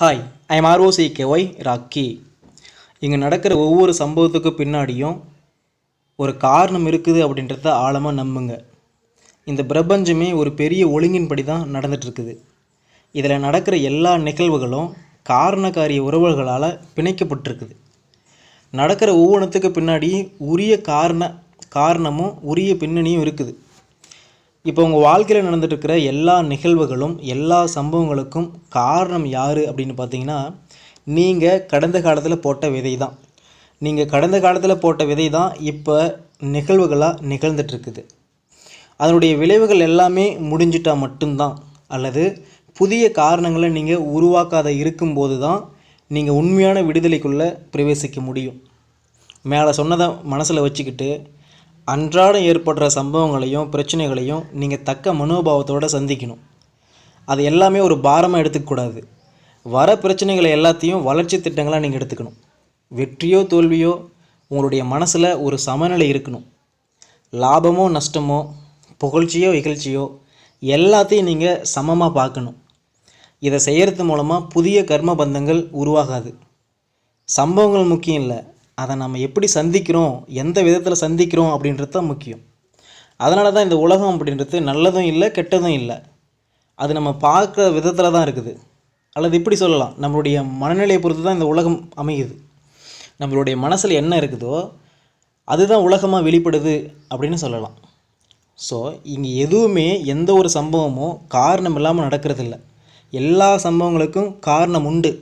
Hi I am ROC Y Rocky இங்கே நடக்கிற ஒவ்வொரு சம்பவத்துக்கு பின்னாடியும் ஒரு காரணம் இருக்குது அப்படின்றத ஆழமாக நம்புங்க. இந்த பிரபஞ்சமே ஒரு பெரிய ஒழுங்கின்படி தான் நடந்துகிட்ருக்குது இதில் நடக்கிற எல்லா நிகழ்வுகளும் காரணக்காரிய உறவுகளால் பிணைக்கப்பட்டிருக்குது. நடக்கிற ஒவ்வொன்றுத்துக்கு பின்னாடி உரிய காரண காரணமும் உரிய பின்னணியும் இருக்குது. இப்போ உங்கள் வாழ்க்கையில் நடந்துட்டுருக்கிற எல்லா நிகழ்வுகளும் எல்லா சம்பவங்களுக்கும் காரணம் யார் அப்படின்னு பார்த்தீங்கன்னா நீங்கள் கடந்த காலத்தில் போட்ட விதை தான் நீங்கள் கடந்த காலத்தில் போட்ட விதை தான் இப்போ நிகழ்வுகளாக நிகழ்ந்துட்டுருக்குது. அதனுடைய விளைவுகள் எல்லாமே முடிஞ்சிட்டால் மட்டும்தான். அல்லது புதிய காரணங்களை நீங்கள் உருவாக்காத இருக்கும்போது தான் நீங்கள் உண்மையான விடுதலைக்குள்ளே பிரவேசிக்க முடியும். மேலே சொன்னதை மனசில் வச்சுக்கிட்டு அன்றாடம் ஏற்படுற சம்பவங்களையும் பிரச்சனைகளையும் நீங்கள் தக்க மனோபாவத்தோடு சந்திக்கணும். அது எல்லாமே ஒரு பாரமாக எடுத்துக்கக்கூடாது. வர பிரச்சனைகளை எல்லாத்தையும் வளர்ச்சி திட்டங்களாக நீங்கள் எடுத்துக்கணும். வெற்றியோ தோல்வியோ உங்களுடைய மனசில் ஒரு சமநிலை இருக்கணும். லாபமோ நஷ்டமோ புகழ்ச்சியோ இகழ்ச்சியோ எல்லாத்தையும் நீங்கள் சமமாக பார்க்கணும். இதை செய்கிறது மூலமாக புதிய கர்ம பந்தங்கள் உருவாகாது. சம்பவங்கள் முக்கியம் இல்லை. அதை நம்ம எப்படி சந்திக்கிறோம் எந்த விதத்தில் சந்திக்கிறோம் அப்படின்றது தான் முக்கியம். அதனால தான் இந்த உலகம் அப்படின்றது நல்லதும் இல்லை கெட்டதும் இல்லை. அது நம்ம பார்க்குற விதத்தில் தான் இருக்குது. அல்லது இப்படி சொல்லலாம் நம்மளுடைய மனநிலையை பொறுத்து தான் இந்த உலகம் அமையுது. நம்மளுடைய மனசில் என்ன இருக்குதோ அதுதான் உலகமாக வெளிப்படுது அப்படின்னு சொல்லலாம். ஸோ இங்கே எதுவுமே எந்த ஒரு சம்பவமும் காரணம் இல்லாமல் நடக்கிறதில்ல எல்லா சம்பவங்களுக்கும் காரணம் உண்டு.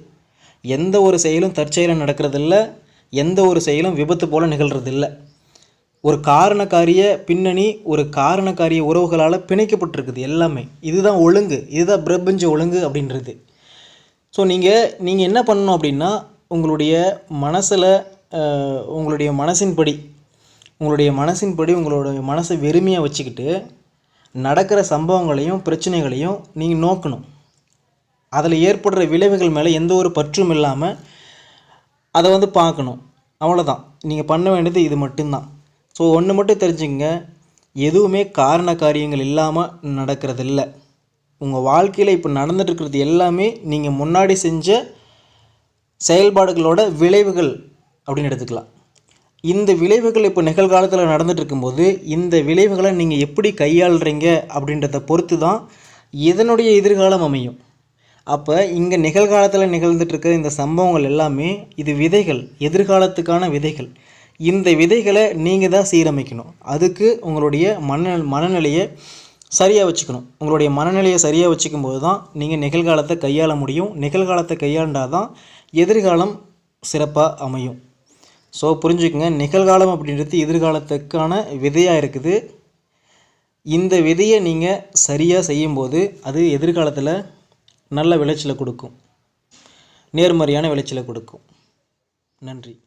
எந்த ஒரு செயலும் தற்செயலும் நடக்கிறதில்ல எந்த ஒரு செயலும் விபத்து போல் நிகழ்கிறதில்ல ஒரு காரணக்காரிய பின்னணி ஒரு காரணக்காரிய உறவுகளால் பிணைக்கப்பட்டிருக்குது எல்லாமே. இதுதான் ஒழுங்கு இதுதான் பிரபஞ்ச ஒழுங்கு அப்படின்றது. ஸோ நீங்கள் நீங்கள் என்ன பண்ணணும் அப்படின்னா உங்களுடைய மனசில் உங்களுடைய மனசின்படி உங்களுடைய மனசின்படி உங்களுடைய மனசை வெறுமையாக வச்சுக்கிட்டு நடக்கிற சம்பவங்களையும் பிரச்சனைகளையும் நீங்கள் நோக்கணும். அதில் ஏற்படுற விளைவுகள் மேலே எந்த ஒரு பற்றும் இல்லாமல் அதை வந்து பார்க்கணும். அவ்வளோதான் நீங்கள் பண்ண வேண்டியது இது மட்டும்தான். ஸோ ஒன்று மட்டும் தெரிஞ்சுங்க எதுவுமே காரண காரியங்கள் இல்லாமல் நடக்கிறதில்ல. உங்கள் வாழ்க்கையில் இப்போ நடந்துட்டுருக்கிறது எல்லாமே நீங்கள் முன்னாடி செஞ்ச செயல்பாடுகளோட விளைவுகள் அப்படின்னு எடுத்துக்கலாம். இந்த விளைவுகள் இப்போ நிகழ்காலத்தில் நடந்துட்டு இருக்கும்போது இந்த விளைவுகளை நீங்கள் எப்படி கையாளுறீங்க அப்படின்றத பொறுத்து தான் இதனுடைய எதிர்காலம் அமையும். அப்போ இங்கே நிகழ்காலத்தில் நிகழ்ந்துட்டுருக்க இந்த சம்பவங்கள் எல்லாமே இது விதைகள் எதிர்காலத்துக்கான விதைகள். இந்த விதைகளை நீங்கள் தான் சீரமைக்கணும். அதுக்கு உங்களுடைய மன மனநிலையை சரியாக வச்சுக்கணும். உங்களுடைய மனநிலையை சரியாக வச்சுக்கும் போது தான் நீங்கள் நிகழ்காலத்தை கையாள முடியும். நிகழ்காலத்தை கையாண்டால் தான் எதிர்காலம் சிறப்பாக அமையும். ஸோ புரிஞ்சுக்கோங்க. நிகழ்காலம் அப்படின்றது எதிர்காலத்துக்கான விதையாக இருக்குது. இந்த விதையை நீங்கள் சரியாக செய்யும்போது அது எதிர்காலத்தில் நல்ல விளைச்சலை கொடுக்கும். நேர்மறையான விளைச்சலை கொடுக்கும். நன்றி.